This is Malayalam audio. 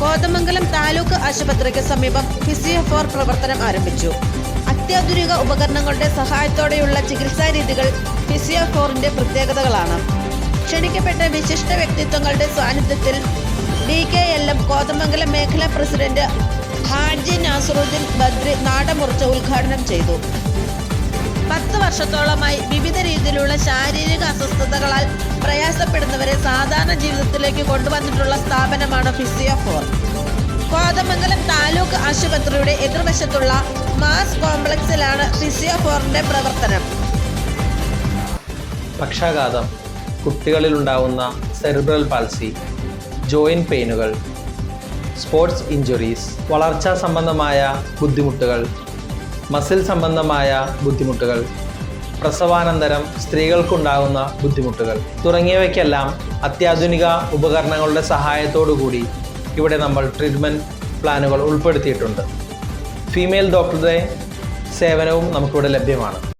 കോതമംഗലം താലൂക്ക് ആശുപത്രിക്ക് സമീപം ഫിസിയോ ഫോർ പ്രവർത്തനം ആരംഭിച്ചു. അത്യാധുനിക ഉപകരണങ്ങളുടെ സഹായത്തോടെയുള്ള ചികിത്സാ രീതികൾ ഫിസിയോ ഫോറിന്റെ പ്രത്യേകതകളാണ്. ക്ഷണിക്കപ്പെട്ട വിശിഷ്ട വ്യക്തിത്വങ്ങളുടെ സാന്നിധ്യത്തിൽ D K L M Kothamangalam മേഖലാ പ്രസിഡന്റ് ഹാജി നാസറുദ്ദീൻ ബദ്രി നാടമുറിച്ച ഉദ്ഘാടനം ചെയ്തു. പത്ത് വർഷത്തോളമായി വിവിധ രീതിയിലുള്ള ശാരീരിക അസ്വസ്ഥതകളാൽ പ്രയാസപ്പെടുന്നവരെ സാധാരണ ജീവിതത്തിലേക്ക് കൊണ്ടുവന്നിട്ടുള്ള സ്ഥാപനമാണ് ഫിസിയോഫോർ കോതമംഗലം താലൂക്ക് ആശുപത്രിയുടെ എതിർവശത്തുള്ള മാസ് കോംപ്ലക്സിലാണ് ഫിസിയോഫോറിന്റെ പ്രവർത്തനം. പക്ഷാഘാതം കുട്ടികളിൽ ഉണ്ടാവുന്ന സെറിബ്രൽ പാൽസി ജോയിന്റ് പെയിനുകൾ സ്പോർട്സ് ഇഞ്ചുറീസ് വളർച്ചാ സംബന്ധമായ ബുദ്ധിമുട്ടുകൾ മസിൽ സംബന്ധമായ ബുദ്ധിമുട്ടുകൾ പ്രസവാനന്തരം സ്ത്രീകൾക്കുണ്ടാകുന്ന ബുദ്ധിമുട്ടുകൾ തുടങ്ങിയവയ്ക്കെല്ലാം അത്യാധുനിക ഉപകരണങ്ങളുടെ കൂടി ഇവിടെ നമ്മൾ ട്രീറ്റ്മെന്റ് പ്ലാനുകൾ ഉൾപ്പെടുത്തിയിട്ടുണ്ട്. ഫീമെയിൽ ഡോക്ടറുടെ സേവനവും നമുക്കിവിടെ ലഭ്യമാണ്.